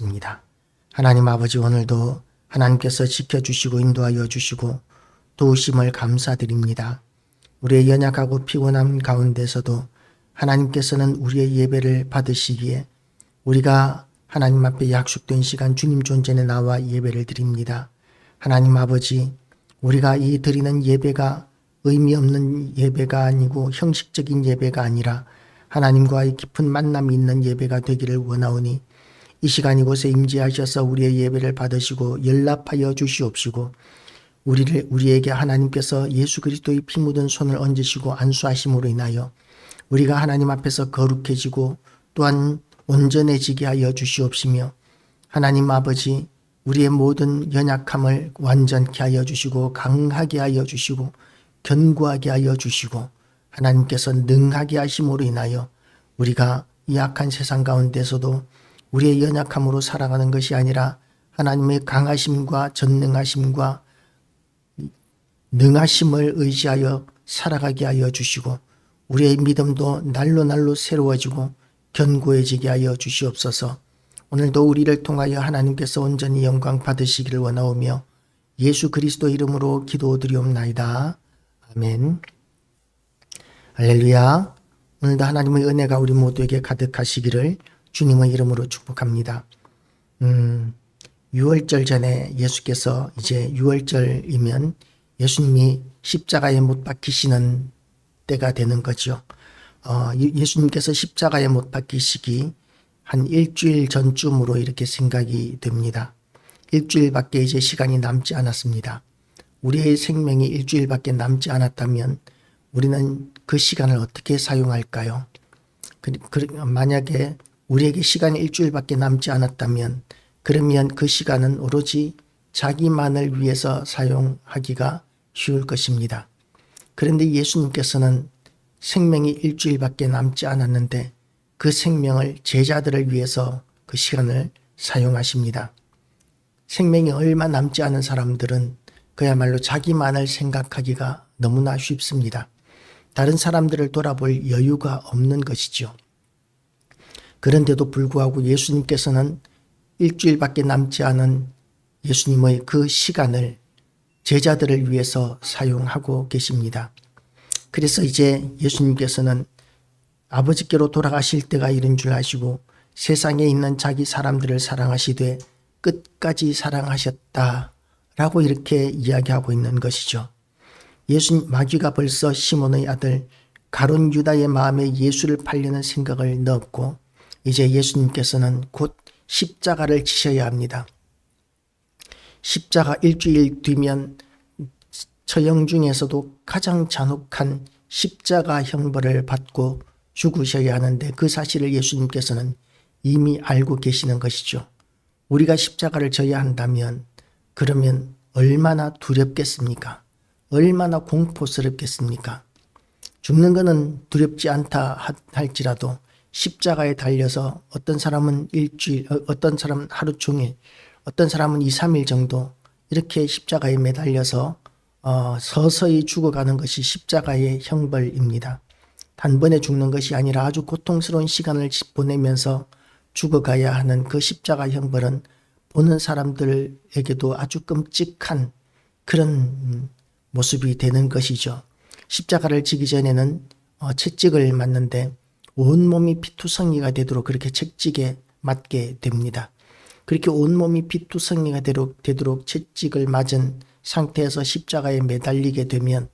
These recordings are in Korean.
기도하겠습니다. 하나님 아버지 오늘도 하나님께서 지켜주시고 인도하여 주시고 도우심을 감사드립니다. 우리의 연약하고 피곤함 가운데서도 하나님께서는 우리의 예배를 받으시기에 우리가 하나님 앞에 약속된 시간 주님 존전에 나와 예배를 드립니다. 하나님 아버지 우리가 이 드리는 예배가 의미 없는 예배가 아니고 형식적인 예배가 아니라 하나님과의 깊은 만남이 있는 예배가 되기를 원하오니 이 시간 이곳에 임재하셔서 우리의 예배를 받으시고 연락하여 주시옵시고 우리를 우리에게 하나님께서 예수 그리스도의 피 묻은 손을 얹으시고 안수하심으로 인하여 우리가 하나님 앞에서 거룩해지고 또한 온전해지게 하여 주시옵시며 하나님 아버지 우리의 모든 연약함을 완전케 하여 주시고 강하게 하여 주시고 견고하게 하여 주시고 하나님께서 능하게 하심으로 인하여 우리가 이 악한 세상 가운데서도 우리의 연약함으로 살아가는 것이 아니라 하나님의 강하심과 전능하심과 능하심을 의지하여 살아가게 하여 주시고 우리의 믿음도 날로 날로 새로워지고 견고해지게 하여 주시옵소서. 오늘도 우리를 통하여 하나님께서 온전히 영광 받으시기를 원하오며 예수 그리스도 이름으로 기도드리옵나이다. 아멘. 할렐루야. 오늘도 하나님의 은혜가 우리 모두에게 가득하시기를 주님의 이름으로 축복합니다. 음, 6월절 전에 예수께서 이제 6월절이면 예수님이 십자가에 못 박히시는 때가 되는 거죠. 어, 예- 예수님께서 십자가에 못 박히시기 한 일주일 전쯤으로 이렇게 생각이 됩니다. 일주일밖에 이제 시간이 남지 않았습니다. 우리의 생명이 일주일밖에 남지 않았다면 우리는 그 시간을 어떻게 사용할까요? 그, 그, 만약에 우리에게 시간이 일주일밖에 남지 않았다면 그러면 그 시간은 오로지 자기만을 위해서 사용하기가 쉬울 것입니다. 그런데 예수님께서는 생명이 일주일밖에 남지 않았는데 그 생명을 제자들을 위해서 그 시간을 사용하십니다. 생명이 얼마 남지 않은 사람들은 그야말로 자기만을 생각하기가 너무나 쉽습니다. 다른 사람들을 돌아볼 여유가 없는 것이죠. 그런데도 불구하고 예수님께서는 일주일밖에 남지 않은 예수님의 그 시간을 제자들을 위해서 사용하고 계십니다. 그래서 이제 예수님께서는 아버지께로 돌아가실 때가 이른 줄 아시고 세상에 있는 자기 사람들을 사랑하시되 끝까지 사랑하셨다 라고 이렇게 이야기하고 있는 것이죠. 예수 마귀가 벌써 시몬의 아들 가론 유다의 마음에 예수를 팔려는 생각을 넣었고 이제 예수님께서는 곧 십자가를 지셔야 합니다. 십자가 일주일 뒤면 처형 중에서도 가장 잔혹한 십자가 형벌을 받고 죽으셔야 하는데 그 사실을 예수님께서는 이미 알고 계시는 것이죠. 우리가 십자가를 져야 한다면 그러면 얼마나 두렵겠습니까? 얼마나 공포스럽겠습니까? 죽는 것은 두렵지 않다 하- 할지라도 십자가에 달려서 어떤 사람은 일주일, 어, 어떤 사람은 하루 종일, 어떤 사람은 2, 3일 정도 이렇게 십자가에 매달려서 어, 서서히 죽어가는 것이 십자가의 형벌입니다. 단번에 죽는 것이 아니라 아주 고통스러운 시간을 지- 보내면서 죽어가야 하는 그 십자가 형벌은 보는 사람들에게도 아주 끔찍한 그런 음, 모습이 되는 것이죠. 십자가를 지기 전에는 어, 채찍을 맞는데 온몸이 피투성이가 되도록 그렇게 채찍에 맞게 됩니다. 그렇게 온몸이 피투성이가 되도록, 되도록 채찍을 맞은 상태에서 십자가에 매달리게 되면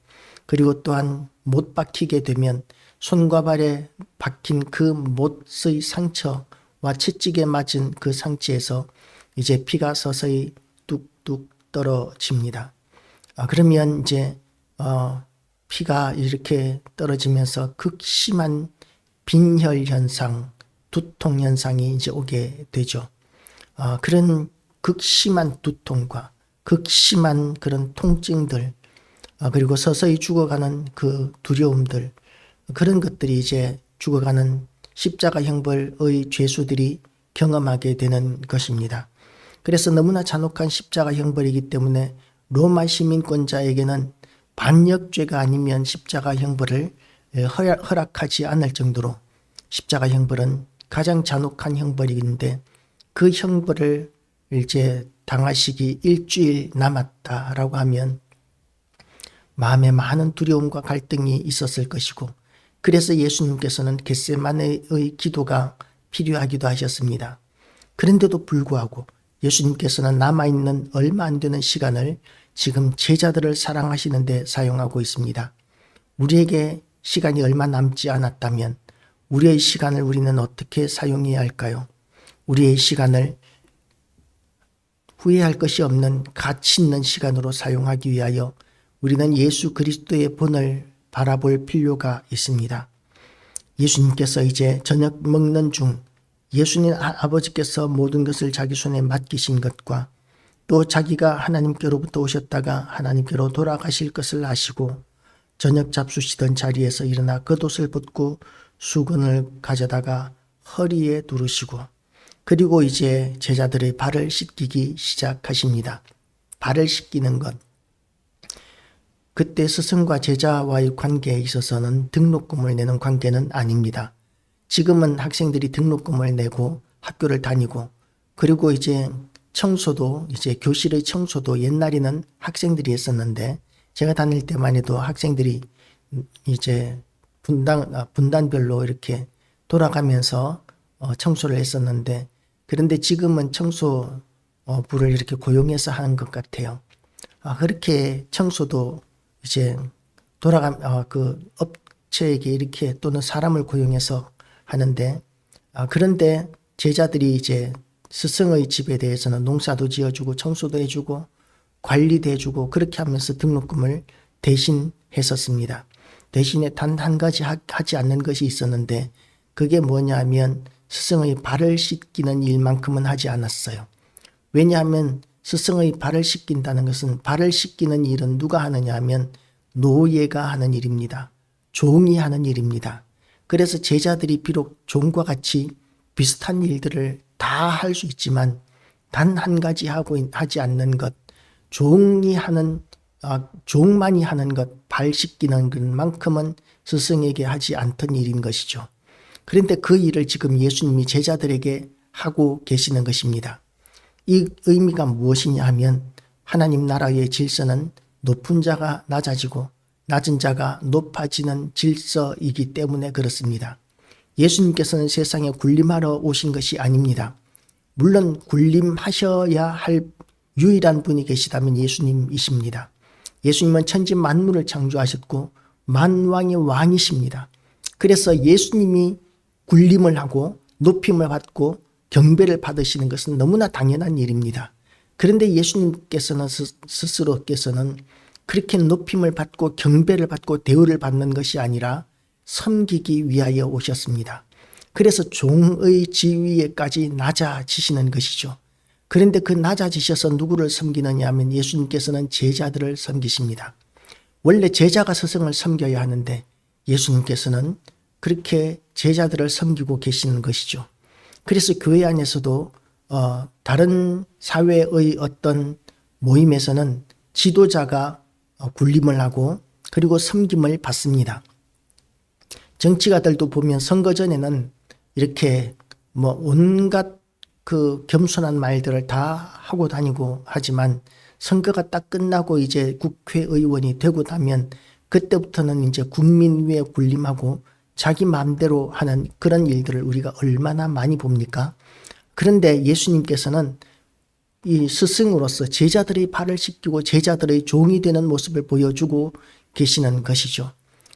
그리고 또한 못 박히게 되면 손과 발에 박힌 그 못의 상처와 채찍에 맞은 그 상처에서 이제 피가 서서히 뚝뚝 떨어집니다. 아, 그러면 이제 어, 피가 이렇게 떨어지면서 극심한 빈혈 현상, 두통 현상이 이제 오게 되죠. 아, 그런 극심한 두통과 극심한 그런 통증들, 아, 그리고 서서히 죽어가는 그 두려움들, 그런 것들이 이제 죽어가는 십자가 형벌의 죄수들이 경험하게 되는 것입니다. 그래서 너무나 잔혹한 십자가 형벌이기 때문에 로마 시민권자에게는 반역죄가 아니면 십자가 형벌을 에, 허락- 허락하지 않을 정도로 십자가 형벌은 가장 잔혹한 형벌인데 그 형벌을 이제 당하시기 일주일 남았다라고 하면 마음에 많은 두려움과 갈등이 있었을 것이고 그래서 예수님께서는 겟세마네의 기도가 필요하기도 하셨습니다. 그런데도 불구하고 예수님께서는 남아있는 얼마 안 되는 시간을 지금 제자들을 사랑하시는데 사용하고 있습니다. 우리에게 시간이 얼마 남지 않았다면 우리의 시간을 우리는 어떻게 사용해야 할까요? 우리의 시간을 후회할 것이 없는 가치 있는 시간으로 사용하기 위하여 우리는 예수 그리스도의 본을 바라볼 필요가 있습니다. 예수님께서 이제 저녁 먹는 중 예수님 아- 아버지께서 모든 것을 자기 손에 맡기신 것과 또 자기가 하나님께로부터 오셨다가 하나님께로 돌아가실 것을 아시고 저녁 잡수시던 자리에서 일어나 겉옷을 벗고 수건을 가져다가 허리에 두르시고 그리고 이제 제자들의 발을 씻기기 시작하십니다. 발을 씻기는 것. 그때 스승과 제자와의 관계에 있어서는 등록금을 내는 관계는 아닙니다. 지금은 학생들이 등록금을 내고 학교를 다니고 그리고 이제 청소도 이제 교실의 청소도 옛날에는 학생들이 했었는데 제가 다닐 때만 해도 학생들이 이제 분단 아, 분단별로 이렇게 돌아가면서 어, 청소를 했었는데 그런데 지금은 청소 어, 부를 이렇게 고용해서 하는 것 같아요. 아, 그렇게 청소도 이제 돌아가 어, 그 업체에게 이렇게 또는 사람을 고용해서 하는데 아, 그런데 제자들이 이제 스승의 집에 대해서는 농사도 지어주고 청소도 해주고 관리도 해주고 그렇게 하면서 등록금을 대신 했었습니다. 대신에 단 한 가지 하- 하지 않는 것이 있었는데 그게 뭐냐면 스승의 발을 씻기는 일만큼은 하지 않았어요. 왜냐하면 스승의 발을 씻긴다는 것은 발을 씻기는 일은 누가 하느냐 하면 노예가 하는 일입니다. 종이 하는 일입니다. 그래서 제자들이 비록 종과 같이 비슷한 일들을 다 할 수 있지만 단 한 가지 하고 있- 하지 않는 것, 종이 하는 아, 종만이 하는 것, 발 씻기는 것만큼은 스승에게 하지 않던 일인 것이죠. 그런데 그 일을 지금 예수님이 제자들에게 하고 계시는 것입니다. 이 의미가 무엇이냐 하면 하나님 나라의 질서는 높은 자가 낮아지고 낮은 자가 높아지는 질서이기 때문에 그렇습니다. 예수님께서는 세상에 군림하러 오신 것이 아닙니다. 물론 군림하셔야 할 유일한 분이 계시다면 예수님이십니다. 예수님은 천지 만물을 창조하셨고 만왕의 왕이십니다. 그래서 예수님이 군림을 하고 높임을 받고 경배를 받으시는 것은 너무나 당연한 일입니다. 그런데 예수님께서는 스- 스스로께서는 그렇게 높임을 받고 경배를 받고 대우를 받는 것이 아니라 섬기기 위하여 오셨습니다. 그래서 종의 지위에까지 낮아지시는 것이죠. 그런데 그 낮아지셔서 누구를 섬기느냐 하면 예수님께서는 제자들을 섬기십니다. 원래 제자가 스승을 섬겨야 하는데 예수님께서는 그렇게 제자들을 섬기고 계시는 것이죠. 그래서 교회 안에서도 어, 다른 사회의 어떤 모임에서는 지도자가 어, 군림을 하고 그리고 섬김을 받습니다. 정치가들도 보면 선거 전에는 이렇게 뭐 온갖 그 겸손한 말들을 다 하고 다니고 하지만 선거가 딱 끝나고 이제 국회의원이 되고 나면 그때부터는 이제 국민 위에 군림하고 자기 마음대로 하는 그런 일들을 우리가 얼마나 많이 봅니까? 그런데 예수님께서는 이 스승으로서 제자들의 발을 씻기고 제자들의 종이 되는 모습을 보여주고 계시는 것이죠.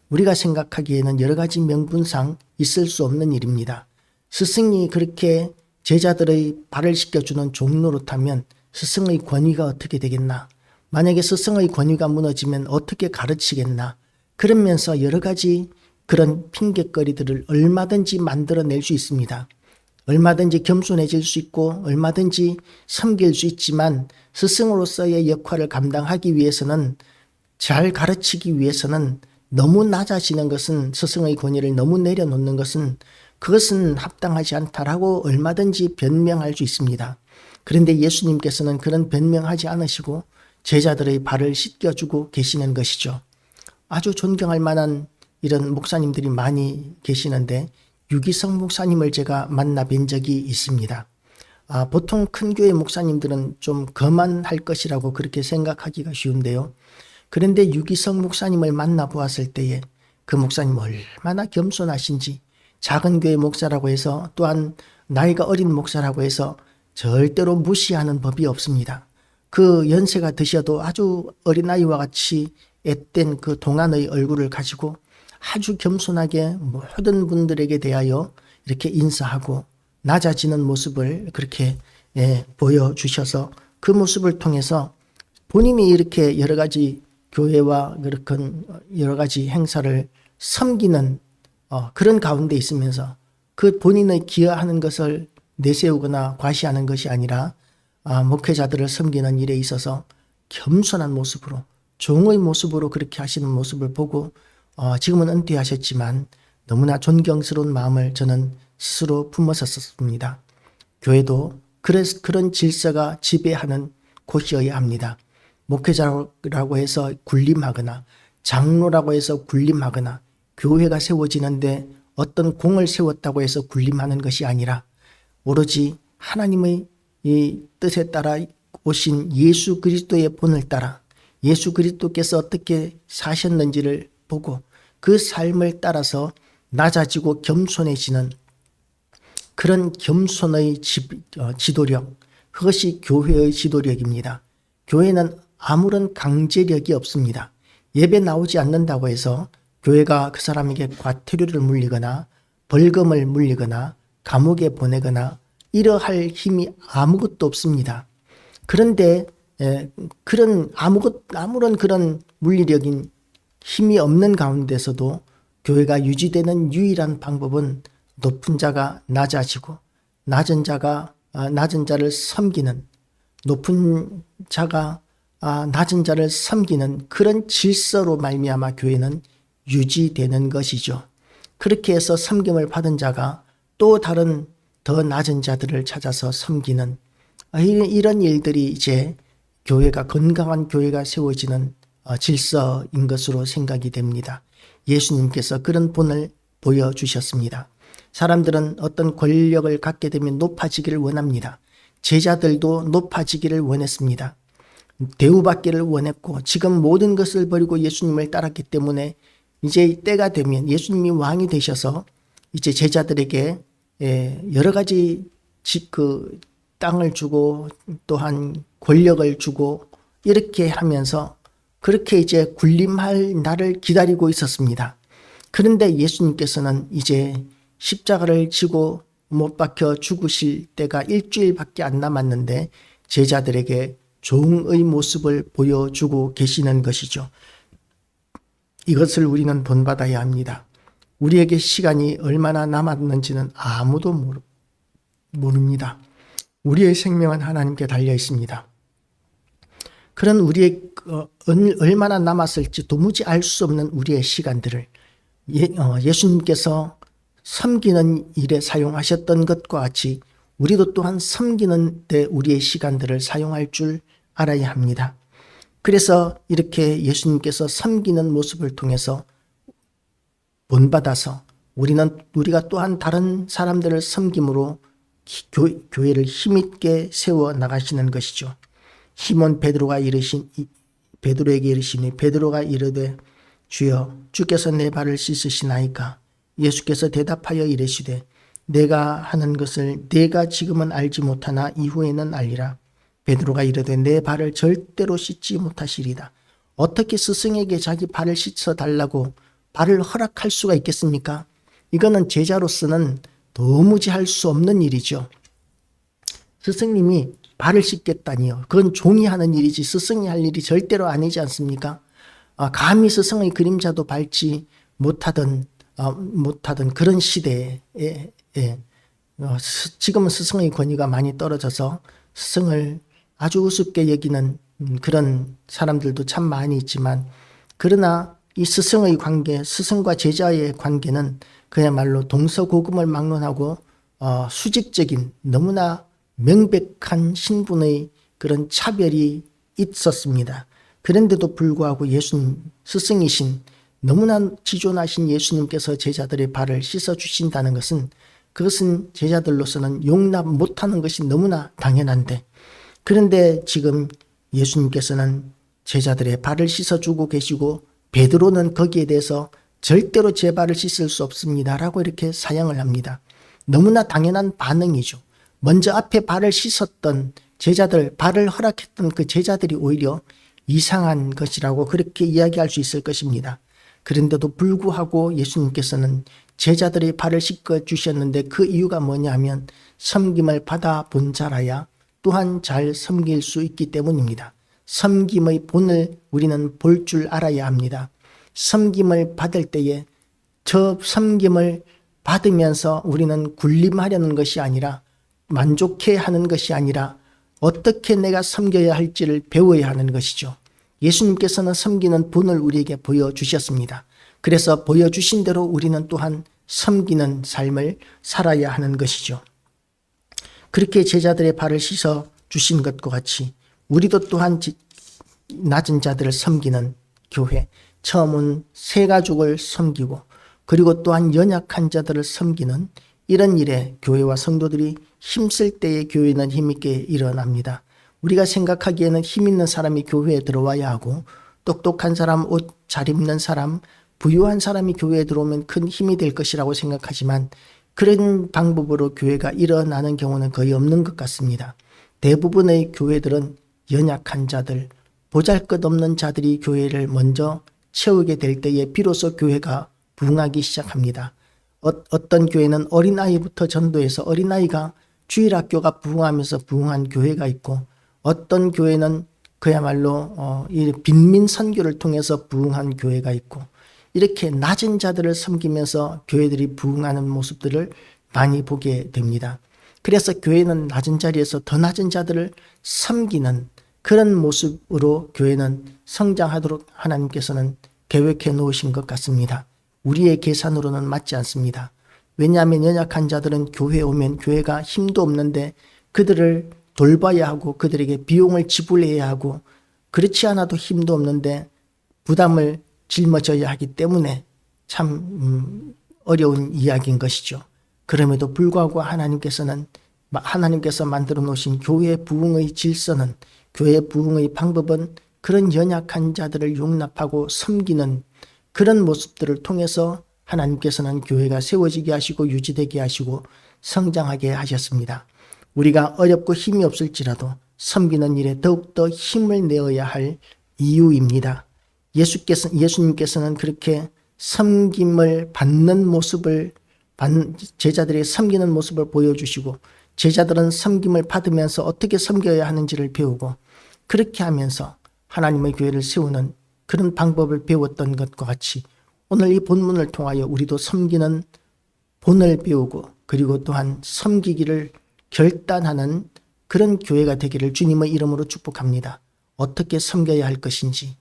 우리가 생각하기에는 여러 가지 명분상 있을 수 없는 일입니다. 스승이 그렇게 제자들의 발을 씻겨주는 종 노릇하면 스승의 권위가 어떻게 되겠나? 만약에 스승의 권위가 무너지면 어떻게 가르치겠나? 그러면서 여러 가지 그런 핑계거리들을 얼마든지 만들어낼 수 있습니다. 얼마든지 겸손해질 수 있고 얼마든지 섬길 수 있지만 스승으로서의 역할을 감당하기 위해서는 잘 가르치기 위해서는 너무 낮아지는 것은 스승의 권위를 너무 내려놓는 것은 그것은 합당하지 않다라고 얼마든지 변명할 수 있습니다. 그런데 예수님께서는 그런 변명하지 않으시고 제자들의 발을 씻겨주고 계시는 것이죠. 아주 존경할 만한 이런 목사님들이 많이 계시는데 유기성 목사님을 제가 만나 뵌 적이 있습니다. 아, 보통 큰 교회 목사님들은 좀 거만할 것이라고 그렇게 생각하기가 쉬운데요. 그런데 유기성 목사님을 만나 보았을 때에 그 목사님 얼마나 겸손하신지 작은 교회 목사라고 해서 또한 나이가 어린 목사라고 해서 절대로 무시하는 법이 없습니다. 그 연세가 드셔도 아주 어린아이와 같이 앳된 그 동안의 얼굴을 가지고 아주 겸손하게 모든 분들에게 대하여 이렇게 인사하고 낮아지는 모습을 그렇게 예, 보여주셔서 그 모습을 통해서 본인이 이렇게 여러 가지 교회와 그런 여러 가지 행사를 섬기는 어, 그런 가운데 있으면서 그 본인의 기여하는 것을 내세우거나 과시하는 것이 아니라 아, 목회자들을 섬기는 일에 있어서 겸손한 모습으로 종의 모습으로 그렇게 하시는 모습을 보고 어, 지금은 은퇴하셨지만 너무나 존경스러운 마음을 저는 스스로 품었었습니다. 교회도 그래, 그런 질서가 지배하는 곳이어야 합니다. 목회자라고 해서 군림하거나 장로라고 해서 군림하거나 교회가 세워지는데 어떤 공을 세웠다고 해서 군림하는 것이 아니라 오로지 하나님의 이 뜻에 따라 오신 예수 그리스도의 본을 따라 예수 그리스도께서 어떻게 사셨는지를 보고 그 삶을 따라서 낮아지고 겸손해지는 그런 겸손의 지, 어, 지도력, 그것이 교회의 지도력입니다. 교회는 아무런 강제력이 없습니다. 예배 나오지 않는다고 해서 교회가 그 사람에게 과태료를 물리거나 벌금을 물리거나 감옥에 보내거나 이러할 힘이 아무것도 없습니다. 그런데 에, 그런 아무것 아무런 그런 물리력인 힘이 없는 가운데서도 교회가 유지되는 유일한 방법은 높은 자가 낮아지고 낮은 자가 아, 낮은 자를 섬기는 높은 자가 아, 낮은 자를 섬기는 그런 질서로 말미암아 교회는 유지되는 것이죠. 그렇게 해서 섬김을 받은 자가 또 다른 더 낮은 자들을 찾아서 섬기는 아, 이런 일들이 이제 교회가 건강한 교회가 세워지는 어, 질서인 것으로 생각이 됩니다. 예수님께서 그런 본을 보여주셨습니다. 사람들은 어떤 권력을 갖게 되면 높아지기를 원합니다. 제자들도 높아지기를 원했습니다. 대우받기를 원했고 지금 모든 것을 버리고 예수님을 따랐기 때문에 이제 때가 되면 예수님이 왕이 되셔서 이제 제자들에게 예, 여러 가지 그 땅을 주고 또한 권력을 주고 이렇게 하면서 그렇게 이제 군림할 날을 기다리고 있었습니다. 그런데 예수님께서는 이제 십자가를 지고 못 박혀 죽으실 때가 일주일밖에 안 남았는데 제자들에게 종의 모습을 보여주고 계시는 것이죠. 이것을 우리는 본받아야 합니다. 우리에게 시간이 얼마나 남았는지는 아무도 모르, 모릅니다. 우리의 생명은 하나님께 달려 있습니다. 그런 우리의 어, 얼마나 남았을지 도무지 알 수 없는 우리의 시간들을 예, 어, 예수님께서 섬기는 일에 사용하셨던 것과 같이 우리도 또한 섬기는 데 우리의 시간들을 사용할 줄 알아야 합니다. 그래서 이렇게 예수님께서 섬기는 모습을 통해서 본받아서 우리는 우리가 또한 다른 사람들을 섬김으로 교, 교회를 힘있게 세워 나가시는 것이죠. 시몬 베드로가 이르신 베드로에게 이르시니 베드로가 이르되 주여 주께서 내 발을 씻으시나이까 예수께서 대답하여 이르시되 내가 하는 것을 내가 지금은 알지 못하나 이후에는 알리라 베드로가 이르되 내 발을 절대로 씻지 못하시리다 어떻게 스승에게 자기 발을 씻어 달라고 발을 허락할 수가 있겠습니까? 이거는 제자로서는 도무지 할 수 없는 일이죠. 스승님이 발을 씻겠다니요. 그건 종이 하는 일이지 스승이 할 일이 절대로 아니지 않습니까? 아, 감히 스승의 그림자도 밟지 못하던 어, 못하던 그런 시대에 예, 어, 스, 지금은 스승의 권위가 많이 떨어져서 스승을 아주 우습게 여기는 음, 그런 사람들도 참 많이 있지만 그러나 이 스승의 관계, 스승과 제자의 관계는 그야말로 동서고금을 막론하고 어, 수직적인 너무나 명백한 신분의 그런 차별이 있었습니다. 그런데도 불구하고 예수님 스승이신 너무나 지존하신 예수님께서 제자들의 발을 씻어 주신다는 것은 그것은 제자들로서는 용납 못하는 것이 너무나 당연한데 그런데 지금 예수님께서는 제자들의 발을 씻어주고 계시고 베드로는 거기에 대해서 절대로 제 발을 씻을 수 없습니다라고 이렇게 사양을 합니다. 너무나 당연한 반응이죠. 먼저 앞에 발을 씻었던 제자들, 발을 허락했던 그 제자들이 오히려 이상한 것이라고 그렇게 이야기할 수 있을 것입니다. 그런데도 불구하고 예수님께서는 제자들의 발을 씻겨 주셨는데 그 이유가 뭐냐면 섬김을 받아 본 자라야 또한 잘 섬길 수 있기 때문입니다. 섬김의 본을 우리는 볼 줄 알아야 합니다. 섬김을 받을 때에 저 섬김을 받으면서 우리는 군림하려는 것이 아니라 만족해 하는 것이 아니라 어떻게 내가 섬겨야 할지를 배워야 하는 것이죠. 예수님께서는 섬기는 본을 우리에게 보여주셨습니다. 그래서 보여주신 대로 우리는 또한 섬기는 삶을 살아야 하는 것이죠. 그렇게 제자들의 발을 씻어 주신 것과 같이 우리도 또한 지- 낮은 자들을 섬기는 교회, 처음은 새 가족을 섬기고 그리고 또한 연약한 자들을 섬기는 이런 일에 교회와 성도들이 힘쓸 때에 교회는 힘있게 일어납니다. 우리가 생각하기에는 힘 있는 사람이 교회에 들어와야 하고 똑똑한 사람, 옷 잘 입는 사람, 부유한 사람이 교회에 들어오면 큰 힘이 될 것이라고 생각하지만 그런 방법으로 교회가 일어나는 경우는 거의 없는 것 같습니다. 대부분의 교회들은 연약한 자들, 보잘 것 없는 자들이 교회를 먼저 채우게 될 때에 비로소 교회가 부흥하기 시작합니다. 어, 어떤 교회는 어린아이부터 전도해서 어린아이가 주일학교가 부흥하면서 부흥한 교회가 있고 어떤 교회는 그야말로 어, 이 빈민 선교를 통해서 부흥한 교회가 있고 이렇게 낮은 자들을 섬기면서 교회들이 부흥하는 모습들을 많이 보게 됩니다. 그래서 교회는 낮은 자리에서 더 낮은 자들을 섬기는 그런 모습으로 교회는 성장하도록 하나님께서는 계획해 놓으신 것 같습니다. 우리의 계산으로는 맞지 않습니다. 왜냐하면 연약한 자들은 교회에 오면 교회가 힘도 없는데 그들을 돌봐야 하고 그들에게 비용을 지불해야 하고 그렇지 않아도 힘도 없는데 부담을 짊어져야 하기 때문에 참 음, 어려운 이야기인 것이죠. 그럼에도 불구하고 하나님께서는 하나님께서 만들어 놓으신 교회 부흥의 질서는 교회 부흥의 방법은 그런 연약한 자들을 용납하고 섬기는 그런 모습들을 통해서 하나님께서는 교회가 세워지게 하시고 유지되게 하시고 성장하게 하셨습니다. 우리가 어렵고 힘이 없을지라도 섬기는 일에 더욱더 힘을 내어야 할 이유입니다. 예수께서, 예수님께서는 그렇게 섬김을 받는 모습을, 받- 제자들의 섬기는 모습을 보여주시고, 제자들은 섬김을 받으면서 어떻게 섬겨야 하는지를 배우고, 그렇게 하면서 하나님의 교회를 세우는 그런 방법을 배웠던 것과 같이 오늘 이 본문을 통하여 우리도 섬기는 본을 배우고 그리고 또한 섬기기를 결단하는 그런 교회가 되기를 주님의 이름으로 축복합니다. 어떻게 섬겨야 할 것인지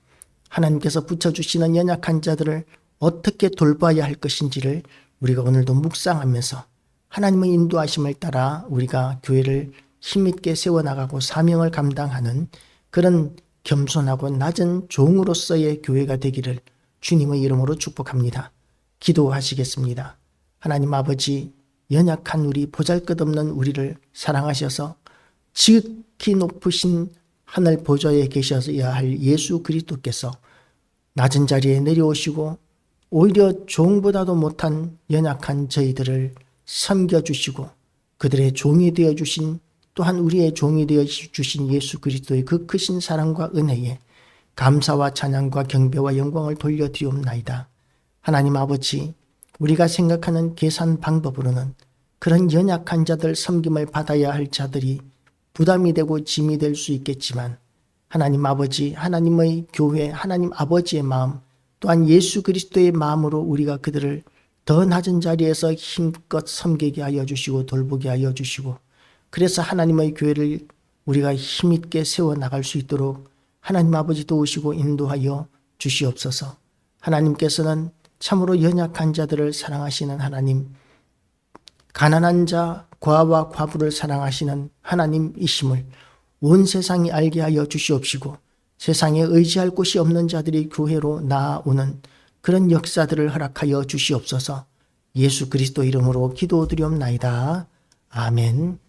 하나님께서 붙여주시는 연약한 자들을 어떻게 돌봐야 할 것인지를 우리가 오늘도 묵상하면서 하나님의 인도하심을 따라 우리가 교회를 힘있게 세워나가고 사명을 감당하는 그런 겸손하고 낮은 종으로서의 교회가 되기를 주님의 이름으로 축복합니다. 기도하시겠습니다. 하나님 아버지, 연약한 우리, 보잘 것 없는 우리를 사랑하셔서 지극히 높으신 하늘 보좌에 계셔야 할 예수 그리스도께서 낮은 자리에 내려오시고 오히려 종보다도 못한 연약한 저희들을 섬겨주시고 그들의 종이 되어 주신 또한 우리의 종이 되어 주신 예수 그리스도의 그 크신 사랑과 은혜에 감사와 찬양과 경배와 영광을 돌려드리옵나이다. 하나님 아버지, 우리가 생각하는 계산 방법으로는 그런 연약한 자들 섬김을 받아야 할 자들이 부담이 되고 짐이 될 수 있겠지만 하나님 아버지, 하나님의 교회, 하나님 아버지의 마음, 또한 예수 그리스도의 마음으로 우리가 그들을 더 낮은 자리에서 힘껏 섬기게 하여 주시고 돌보게 하여 주시고 그래서 하나님의 교회를 우리가 힘있게 세워 나갈 수 있도록 하나님 아버지 도우시고 인도하여 주시옵소서. 하나님께서는 참으로 연약한 자들을 사랑하시는 하나님, 가난한 자, 과와 과부를 사랑하시는 하나님이심을 온 세상이 알게 하여 주시옵시고 세상에 의지할 곳이 없는 자들이 교회로 나아오는 그런 역사들을 허락하여 주시옵소서. 예수 그리스도 이름으로 기도드리옵나이다. 아멘.